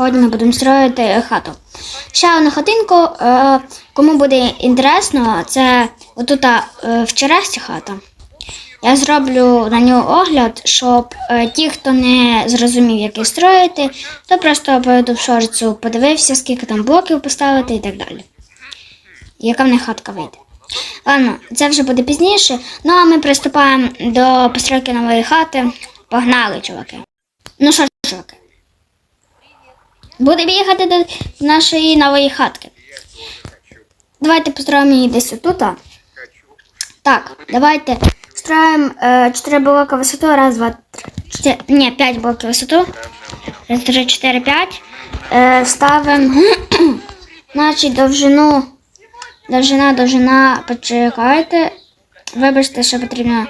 Сьогодні будемо строїти хату. Ще одну хатинку, е, кому буде інтересно, це отут е, в хата. Я зроблю на нього огляд, щоб е, ті, хто не зрозумів, як їх строїти, то просто по YouTube шорцу подивився, скільки там блоків поставити і так далі. Яка в них хатка вийде. Ладно, це вже буде пізніше. Ну а ми приступаємо до постройки нової хати. Погнали, чуваки. Ну що ж, чуваки. Будемо їхати до нашої нової хатки. Давайте построїмо її десь тут. Так, давайте строїмо е, 4 блока висоту. Раз, два, три, чотири. Ні, 5 блоків висоту. Раз, три, чотири, п'ять. Е, ставимо, значить, довжину. Довжина, довжина, почекайте. Вибачте, що потрібно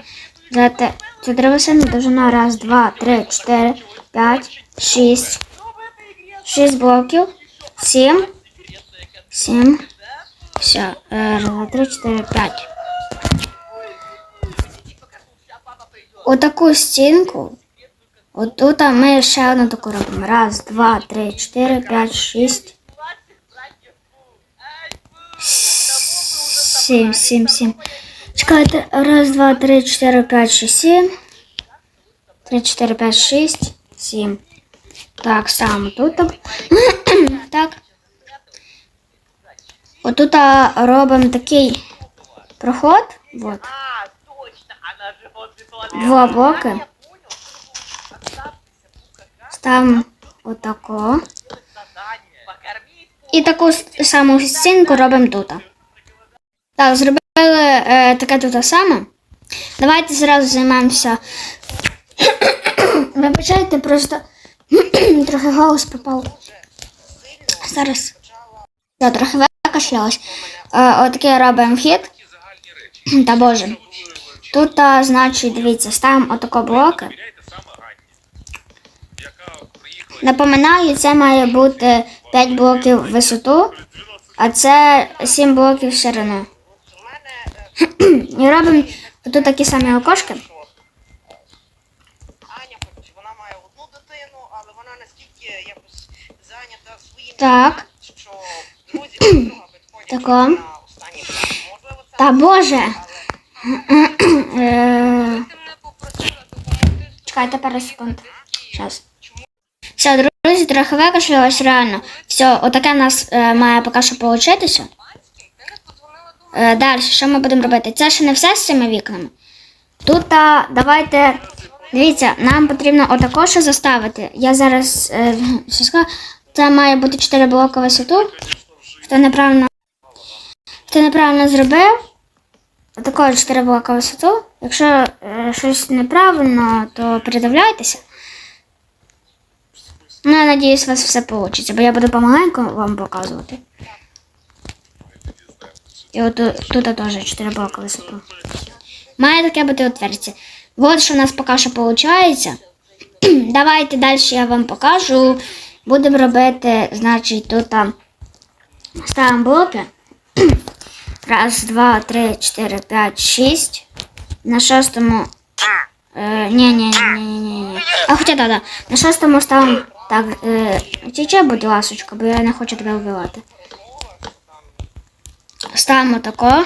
взяти цю древесину. Довжина. Раз, два, три, чотири, п'ять, шість. Шість блоків. Сім. Сім. Все. Е, Раз, два, три, чотири, п'ять. Отаку стінку. Отут ми ще одну таку робимо. Раз, два, три, чотири, п'ять, шість. Сім, сім, сім. Чекайте. Раз, два, три, чотири, п'ять, шість, сім. Три, чотири, п'ять, шість, сім. Так, саме тут. так. Отут а, робимо такий проход. Вот. Два блоки. Ставимо отако. І таку саму стінку робимо тут. Так, зробили е, таке тут саме. Давайте зразу займемося. Вибачайте, просто трохи голос пропав. Зараз. Я трохи викашлялась. Е, отакий робимо вхід. Та боже. Тут, а, значить, дивіться, ставимо отако блоки. Напоминаю, це має бути 5 блоків висоту, а це 7 блоків в ширину. І робимо тут такі самі окошки. Аня, хоч вона має одну дитину, але вона настільки якось зайнята своїм Так. Тако. Та боже. Чекайте пару секунд. Щас. Все, друзі, трохи викашлялась реально. Все, отаке в нас е, має поки що получитися. Е, далі, що ми будемо робити? Це ще не все з цими вікнами. Тут а, давайте. Дивіться, нам потрібно отако ще заставити. Я зараз е, скажу, це має бути 4 блоки висоту. Хто неправильно, хто неправильно зробив, отако 4 блоки висоту. Якщо е, щось неправильно, то передивляйтеся. Ну, я надіюсь, у вас все вийде, бо я буду помаленьку вам показувати. І от тут теж 4 блоки висоту. Має таке бути отверстя. От що у нас поки що виходить. Давайте далі я вам покажу. Будемо робити, значить, тут там ставимо блоки. Раз, два, три, чотири, п'ять, шість. На шостому. Е, ні, ні, ні, ні, ні. А хоча да, да. На шостому ставимо. Так, е, тіче, будь ласочка, бо я не хочу тебе вбивати. Ставимо тако.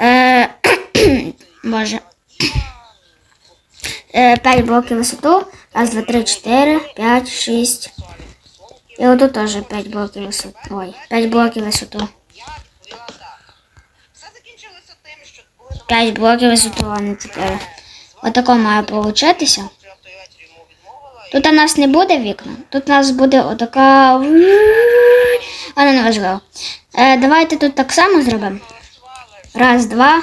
Е, боже. Е, 5 блоків висоту. Раз, два, три, чотири, п'ять, шість. І отут теж 5 блоків висоту. Ой, 5 блоків висоту. все закінчилося тим, що були 5 блоків висоту, а не 4. Отако має получитися. Тут у нас не буде вікна. Тут у нас буде отака. Але не важливо. Е, давайте тут так само зробимо. Раз, два.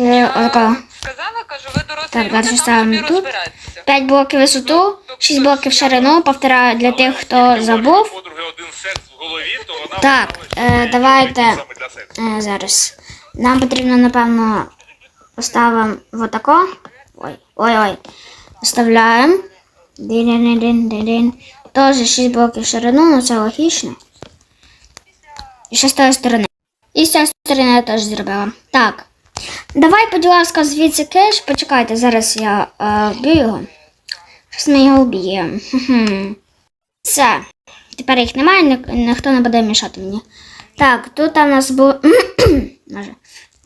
Е, отака. Сказала, кажу, ви дорослі Так, люди, далі ставимо тут. розбирайтеся. 5 блоків висоту, 6 блоків ширину, повторяю для тих, хто забув. Так, е, давайте е, зараз. Нам потрібно, напевно, поставимо отако. Ой, ой, ой. Вставляємо. Дин-дин-дин-дин-дин. Теж 6 блоків ширину, ну це логічно. І ще з тої сторони. І з цієї сторони я теж зробила. Так. Давай, будь ласка, звідси кеш. Почекайте, зараз я е, його. Щось ми його вб'ємо. Все. Тепер їх немає, ні- ніхто не буде мішати мені. Так, тут у нас було. Може.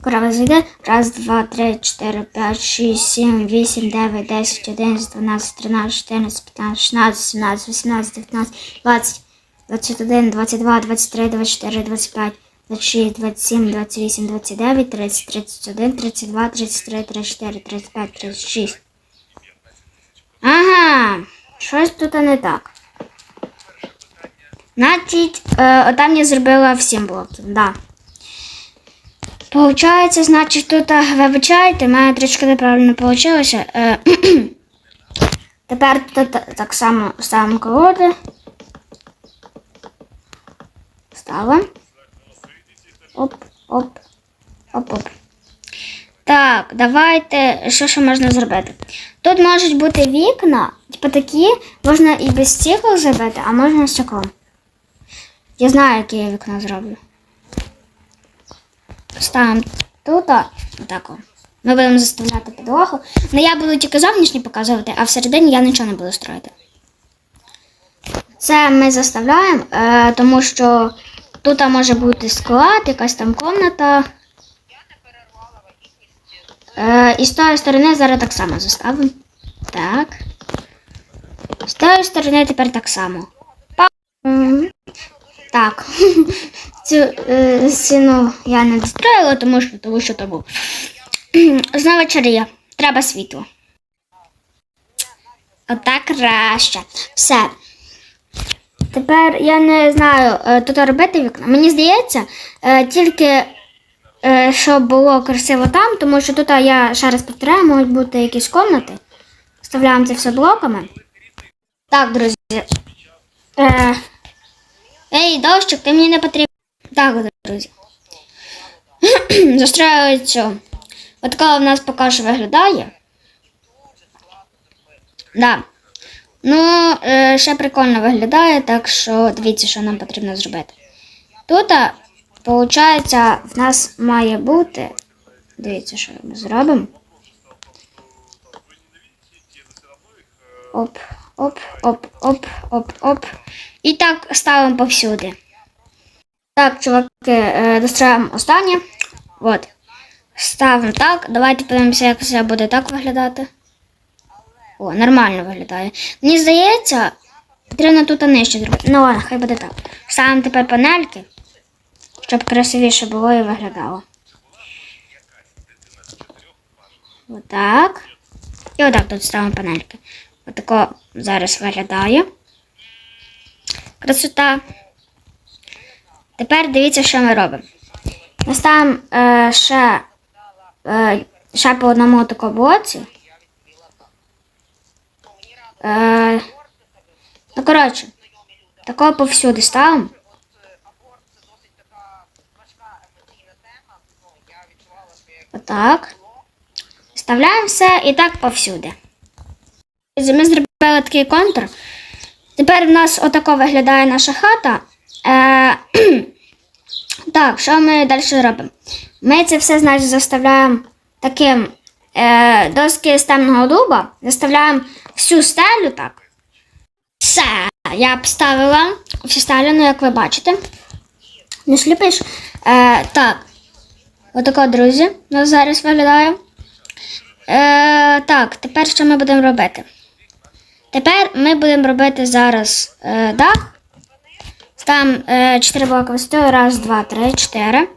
Корова зайде. Раз, два, три, чотири, п'ять, шість, сім, вісім, дев'ять, десять, одинадцять, дванадцять, тринадцять, чотирнадцять, п'ятнадцять, шістнадцять, сімнадцять, вісімнадцять, дев'ятнадцять, двадцять, двадцять один, двадцять два, двадцять три, двадцять чотири, двадцять п'ять, двадцять шість, двадцять сім, двадцять вісім, двадцять дев'ять, тридцять, тридцять один, тридцять два, тридцять три, тридцять чотири, тридцять п'ять, тридцять шість. Ага, щось тут не так. Значить, е, отам я зробила всім блоків, да. Получається, значить, тут вибачайте, в мене трішки неправильно вийшло. Е, тепер тут так само ставимо колоди. Ставимо. Оп, оп, оп, оп. Так, давайте, що ще можна зробити? Тут можуть бути вікна, типу такі, можна і без стекол зробити, а можна з стеклом. Я знаю, яке я вікно зроблю. Ставимо тут, а, отак. Ми будемо заставляти підлогу. Ну я буду тільки зовнішні показувати, а всередині я нічого не буду строїти. Це ми заставляємо, е, тому що тут може бути склад, якась там комната. Е, і з тої сторони зараз так само заставимо. Так. З тої сторони тепер так само. Так. Цю е, стіну я не достроїла, тому що, тому що то був. Знову вечерія. Треба світло. Отак краще. Все. Тепер я не знаю, е, тут робити вікна. Мені здається, е, тільки е, щоб було красиво там, тому що тут я ще раз повторяю, можуть бути якісь комнати. Вставляємо це все блоками. Так, друзі. Ей, дощик, ти мені не потрібен. Так, друзі. Застраюю цю. От коли в нас поки що виглядає. Да. Ну, е, ще прикольно виглядає, так що дивіться, що нам потрібно зробити. Тут, виходить, в нас має бути. Дивіться, що ми зробимо. Оп, оп, оп, оп, оп, оп. І так ставимо повсюди. Так, чуваки, е, достроїмо останнє. От. Ставимо так. Давайте подивимося, як це буде так виглядати. О, нормально виглядає. Мені здається, потрібно тут нижче зробити. Ну ладно, хай буде так. Ставимо тепер панельки, щоб красивіше було і виглядало. Отак. І отак тут ставимо панельки. Отако зараз виглядає. Красота. Тепер дивіться, що ми робимо. Ми ставимо е, ще, е, ще по одному такому блоці. Е, ну, коротше, такого повсюди ставимо. Отак. Вставляємо все і так повсюди. Ми зробили такий контур. Тепер в нас отако виглядає наша хата. Е, так, що ми далі робимо? Ми це все, значить, заставляємо таким е, доски з темного дуба, заставляємо всю стелю так. Все, я поставила всю стелю, ну як ви бачите. Не сліпиш? Е, так. Отако, друзі, у нас зараз виглядає. Е, так, тепер що ми будемо робити? Тепер ми будемо робити зараз е, дах. Там е, 4 блоки висотою. Раз, два, три, чотири.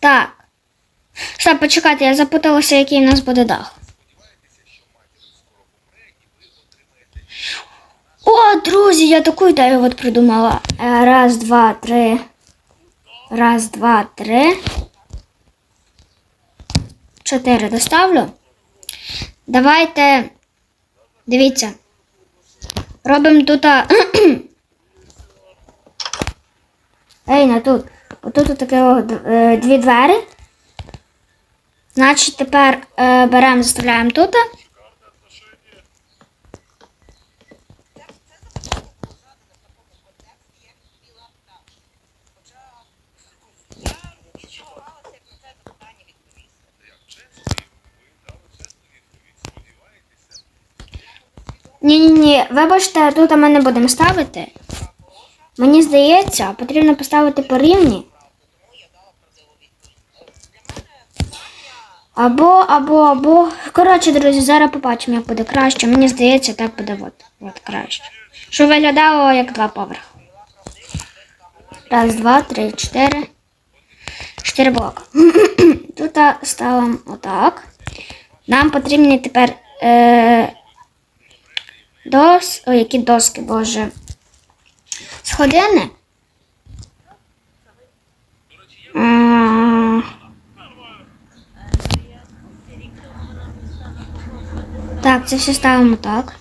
Так. Стоп, почекайте, я запуталася, який у нас буде дах. О, друзі, я таку ідею от придумала. Е, раз, два, три. Раз, два, три. Чотири доставлю. Давайте. Дивіться. Робимо тут. Ей, не тут. Отут таке е, дві двері. Значить, тепер е, беремо, заставляємо тут. відчувала це про це запитання відповісти. Ні, ні, ні, вибачте, тут ми не будемо ставити. Мені здається, потрібно поставити по рівні. Або, або, або. Коротше, друзі, зараз побачимо, як буде краще. Мені здається, так буде от, от краще. Щоб виглядало як два поверхи. Раз, два, три, чотири. Чотири блока. Тут ставимо отак. Нам потрібні тепер е, дос. Ой, які доски, боже. Сходини. М, Так, це все ставимо так.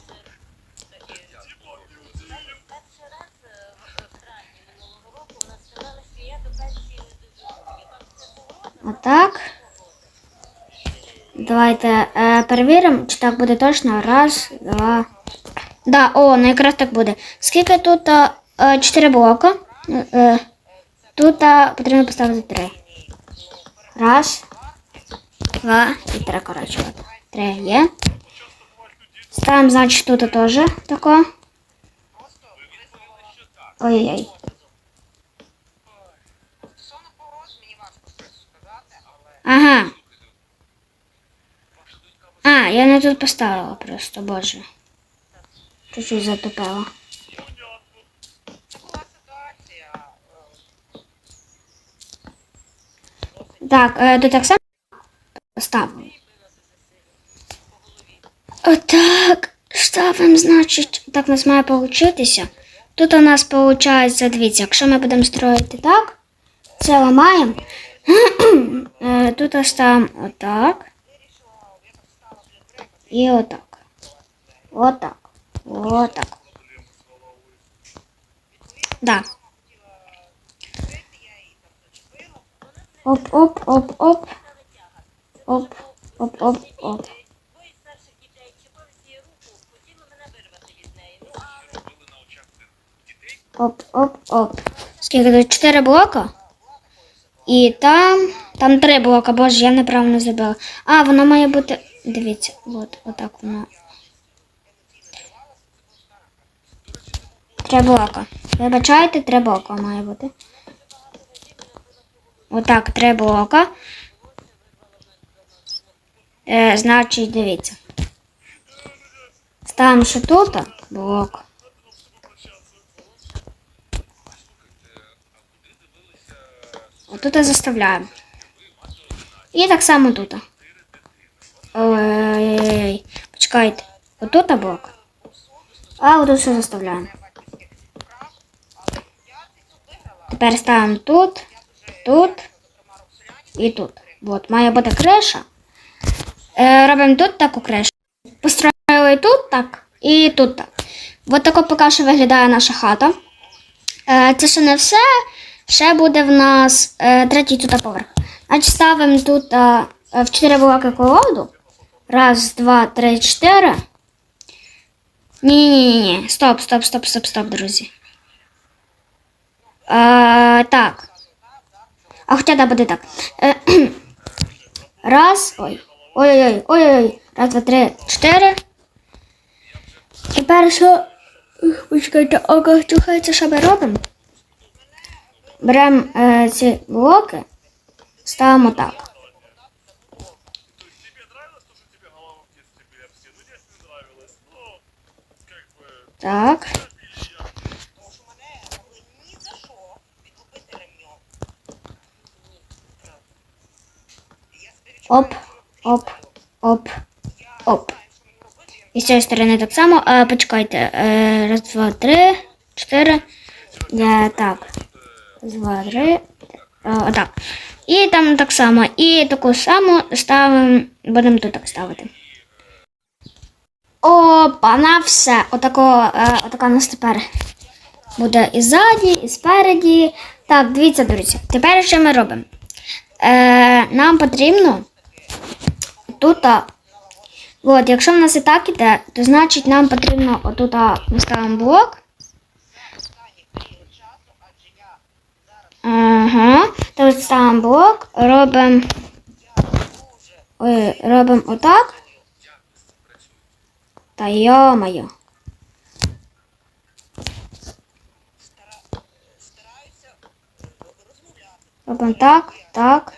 Отак. Давайте е, перевіримо, чи так буде точно. Раз, два. Да, о, ну якраз так буде. Скільки тут е, е, чотири блока? Е, е, тут е, потрібно поставити три. Раз, два і три, коротше. Три є. Ставимо, значить, тут теж тако. Ой-ой-ой. Стосовно погроз, мені важко щось сказати, але Ага. А, я не тут поставила просто, боже. Чуть-чуть е, Так, е, тут так само ставимо. Отак. Ставимо, значить, так у нас має получитися. Тут у нас виходить, дивіться, якщо ми будемо строїти так, це ламаємо. Е, Тут ставимо отак. І отак. Отак. Отак. Да. Оп, оп, дітей. Оп, оп, оп. Скільки тут? Чотири блока? І там. Там три блока, боже, я неправильно забила. А, воно має бути. Дивіться, от, отак воно. Три блока. Вибачайте, три блока має бути. Отак, три блока. Е, значить, дивіться. Ставимо ще тут блок. Отут заставляємо. І так само тут. Ой, почекайте. Отут блок. А отут все заставляємо. Тепер ставимо тут, тут і тут. От, має бути криша. Е, робимо тут таку кришу. Построїли тут так і тут так. От тако поки що виглядає наша хата. Е, це ще не все. Ще буде в нас е, третій тут поверх. Значить, ставимо тут е, в 4 блоки колоду. Раз, два, три, чотири. Ні, ні, ні, ні. Стоп, стоп, стоп, стоп, стоп, друзі. Е, так. А хоча да буде так. Е, раз. Ой. Ой-ой-ой. Ой-ой. Раз, два, три, чотири. Тепер що. Почекайте, око чухається, що ми робимо? Беремо е, ці блоки, ставимо так. Так. Оп, оп, оп, оп. І з цієї сторони так само. Почекайте. Е, раз, два, три, чотири. Так. Два, три. Е, отак. І там так само. І таку саму ставимо. Будемо тут так ставити. Опа, на все. Отако, е, отака у нас тепер буде і ззаді, і спереді. Так, дивіться, друзі. Тепер що ми робимо? Е, нам потрібно тут. От, якщо в нас і так іде, то значить нам потрібно отут ми ставимо блок. Ага. Тобто сам блок робимо робим отак. Та йо-моє. Робимо так, так,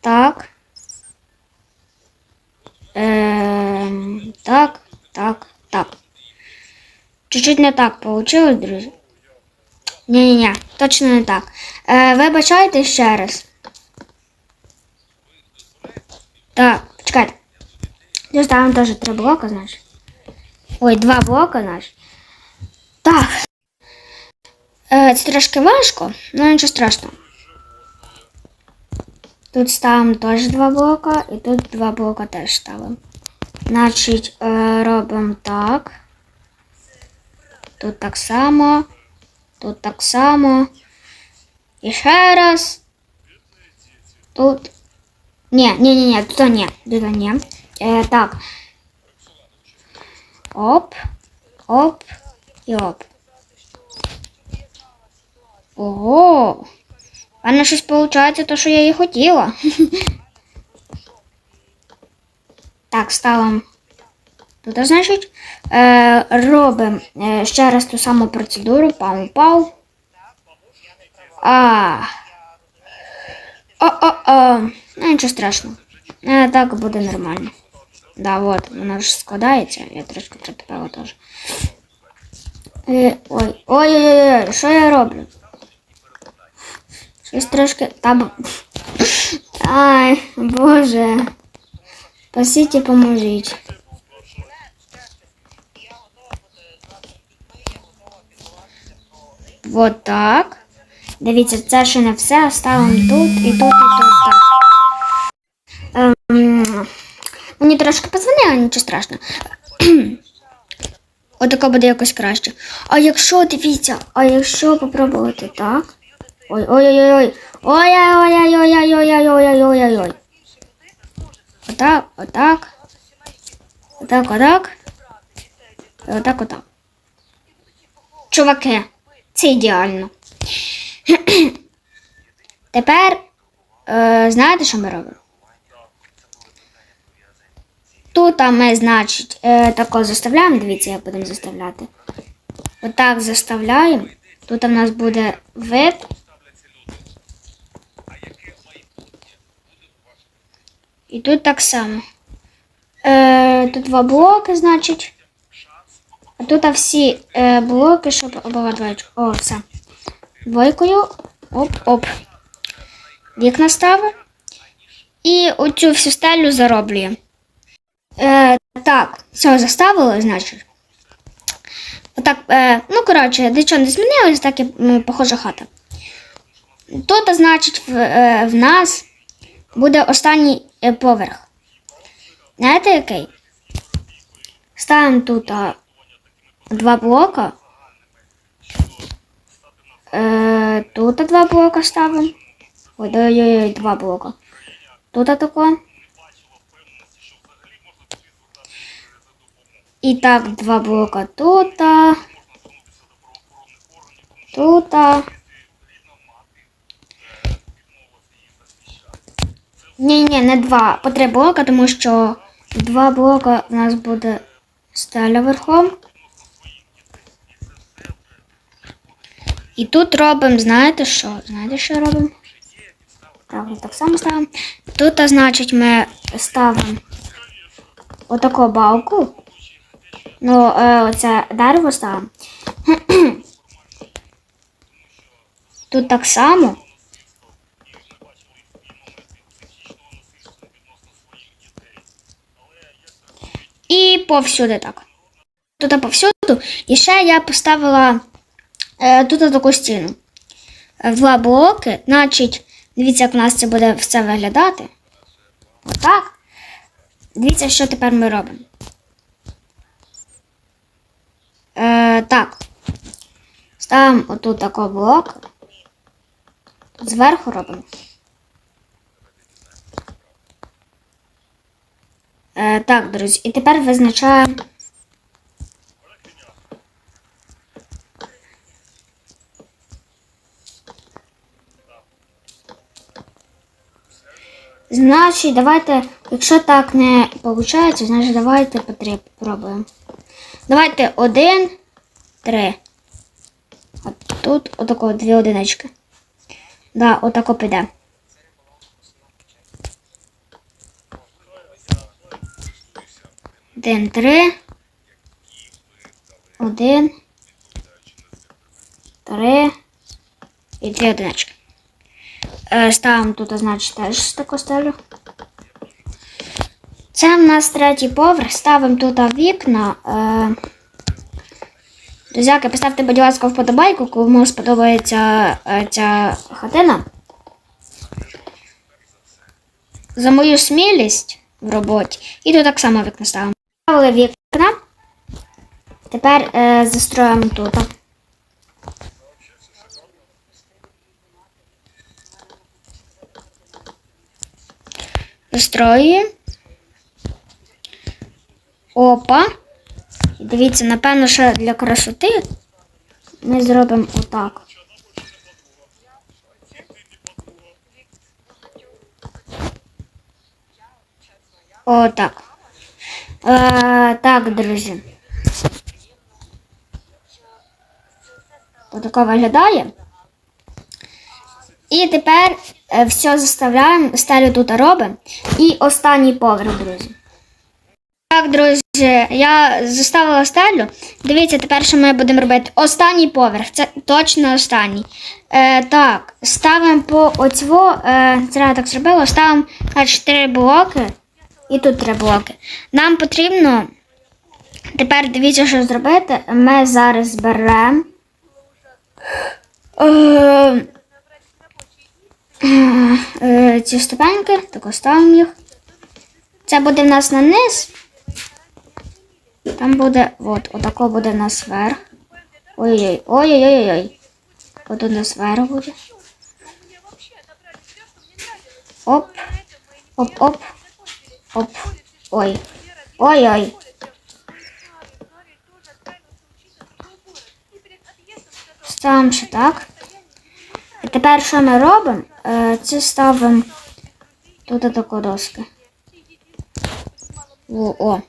так. Ем, так, так, так. Чуть-чуть не так получилось, друзі. Не-не-не, точно не так. Е, вибачайте ще раз. Так, почекайте. Доставимо теж три блока, значить. Ой, два блока, значить. Так. Е, це трошки важко, але нічого страшного. Тут ставимо теж два блока, і тут два блока теж ставимо. Значить, е, робимо так. Тут так само. Тут так само. І ще раз. Тут. Ні, ні, ні, ні, тут ні, тут ні. Е, так. Оп, оп і оп. Ого. У мене щось виходить, то, що я і хотіла. Так, ставимо. Тут, значить, е, робимо е, ще раз ту саму процедуру. Пау-пау. А. О-о-о. Ну, нічого страшного. Е, так буде нормально. Да, от, воно ж складається. Я трошки притупила теж. Е, ой, ой-ой-ой, що я роблю? Щось трошки. Там. Ай, боже. Спасіть і поможіть. Вот так. Дивіться, це ще не все. Ставимо тут і тут, і тут так. Ем, мені трошки позвонили, нічого страшного. Отако буде якось краще. А якщо, дивіться, а якщо попробувати так. Ой, ой, ой, ой, ой, ой, ой, ой, ой, ой, ой, ой, ой, ой, ой, ой. Отак, отак. Отак, отак. Отак, отак. Чуваки, це ідеально. Тепер е, знаєте, що ми робимо? Тут ми, значить, е, тако заставляємо. Дивіться, як будемо заставляти. Отак заставляємо. Тут у нас буде вид. І тут так само. Е, тут два блоки, значить. А тут всі е, блоки, щоб обладувати. О, все. Двойкою. Оп-оп. Вікна ставимо. І оцю всю стелю зароблюємо. Е, так, все заставили, значить. Отак, е, ну, коротше, нічого не змінилось, так і похожа хата. Тут, значить, в, е, в нас буде останній е, поверх. Знаєте який? Ставимо тут а, два блока. Е, тут два блока ставимо. Ой, ой, ой, ой, два блока. Тут тако. І так, два блока тут. Тут. Ні, ні, не два. По три блока, тому що два блока у нас буде стеля верхом. І тут робимо, знаєте що? Знаєте, що робимо? Ми так само ставимо. Тут, а, значить, ми ставимо отаку балку. Ну, е, оце дерево ставимо. Тут так само. І повсюди так. Тут повсюду. І ще я поставила е, тут таку стіну. Е, Два блоки. Значить, дивіться, як у нас це буде все виглядати. Отак. Дивіться, що тепер ми робимо. Е, так. Ставимо отут такий блок. Зверху робимо. Е, так, друзі, і тепер визначаємо. Значить, давайте, якщо так не виходить, значить давайте по три пробуємо. Давайте один, три. От тут отако дві одинички. Да, отако піде. Один, три. Один. Три. І дві одинички. Е, ставимо тут, значить, теж таку стелю. Це в нас третій поверх. Ставимо тут вікна. Е, Друзяки, поставте, будь ласка, вподобайку, кому сподобається е, ця хатина. За мою смілість в роботі. І тут так само вікна ставимо. Ставили вікна. Тепер е, застроїмо тут. Застроюємо. Опа. Дивіться, напевно, що для красоти ми зробимо отак. Отак. Е, так, друзі. Отако виглядає. І тепер е, все заставляємо, стелю тут робимо. І останній поверх, друзі. Так, друзі, я заставила стелю. Дивіться, тепер що ми будемо робити. Останній поверх, це точно останній. Е, так, ставимо по оцьво, е, я так зробила, ставимо три блоки. І тут три блоки. Нам потрібно. Тепер дивіться, що зробити. Ми зараз беремо. Е, ці ступеньки, так ставимо їх. Це буде в нас на низ. Там буде, от, отако буде в нас верх. Ой-ой-ой, ой-ой-ой-ой. От у нас верх буде. Оп, оп-оп, оп. Ой. Ой-ой. Ставимо ще так. І тепер що ми робимо? Е, Це ставимо тут таку доски. О, о.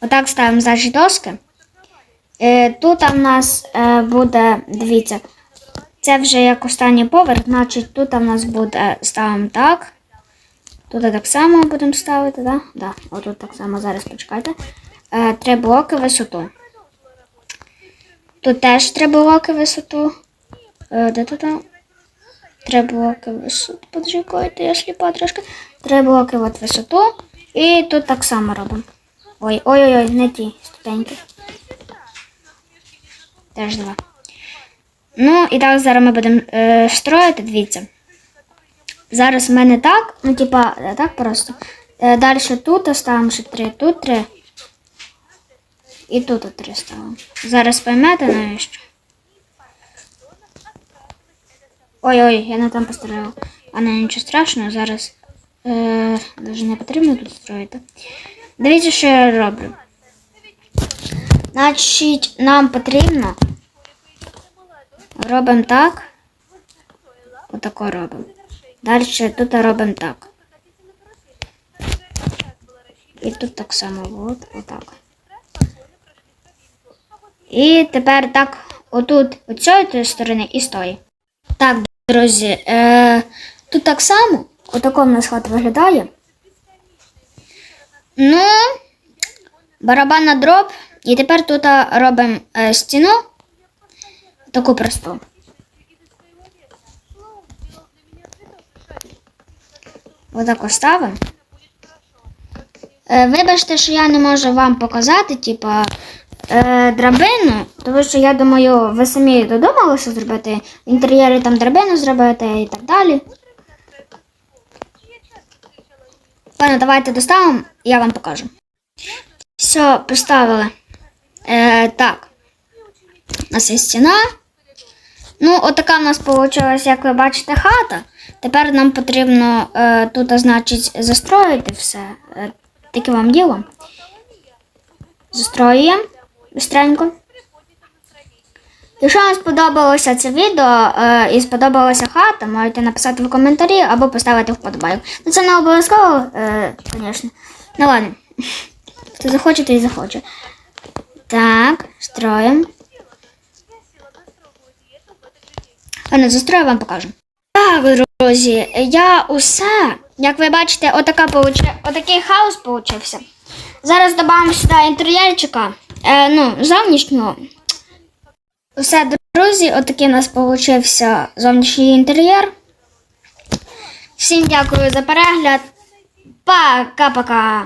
Отак ставимо значить доски. Е, тут в нас е, буде, дивіться, це вже як останній поверх, значить тут в нас буде ставимо так. Тут так само будемо ставити, да? Да. Отут так само зараз почекайте. Три блоки висоту. Тут теж три блоки висоту. Де тут? Там? Три блоки висоту. Почекайте, я сліпа трошки. Три блоки от висоту. І тут так само робимо. Ой, ой-ой-ой, не ті ступеньки. Теж два. Ну, і так зараз ми будемо е, строїти, дивіться. Зараз в мене так, ну, типа, е, так просто. Е, далі тут ставимо ще три, тут три. І тут три ставимо. Зараз поймете навіщо. Ой-ой, я не там построїла. А нічого страшного, зараз е, не потрібно тут строїти. Дивіться, що я роблю. Значить, нам потрібно. Робимо так. Отако робимо. Далі тут робимо так. І тут так само, от, отак. І тепер так, отут, от цієї сторони і стої. Так, друзі, е, тут так само, отако в нас хата виглядає. Ну, барабан дроб. І тепер тут робимо е, стіну. Таку просту. Отако ставимо. Е, вибачте, що я не можу вам показати, типа, е, драбину, тому що я думаю, ви самі додумалися зробити в інтер'єрі там драбину зробити і так далі. Пане, давайте доставимо, я вам покажу. Все, поставили. Е, так. У нас є стіна. Ну, отака в нас вийшла, як ви бачите, хата. Тепер нам потрібно е, тут, значить, застроїти все. Е, таке вам діло. Застроюємо быстренько. Якщо вам сподобалося це відео е, і сподобалася хата, можете написати в коментарі або поставити вподобайку. Ну це не обов'язково, е, звісно. Ну ладно. Хто захоче, той захоче. Так, строїмо. Ладно, застрою вам покажу. Так, друзі, я усе. Як ви бачите, отака получи... отакий хаос получився. Зараз додамо сюди інтер'єрчика, е, ну, зовнішнього. Все, друзі, отакий у нас получився зовнішній інтер'єр. Всім дякую за перегляд. Пока-пока.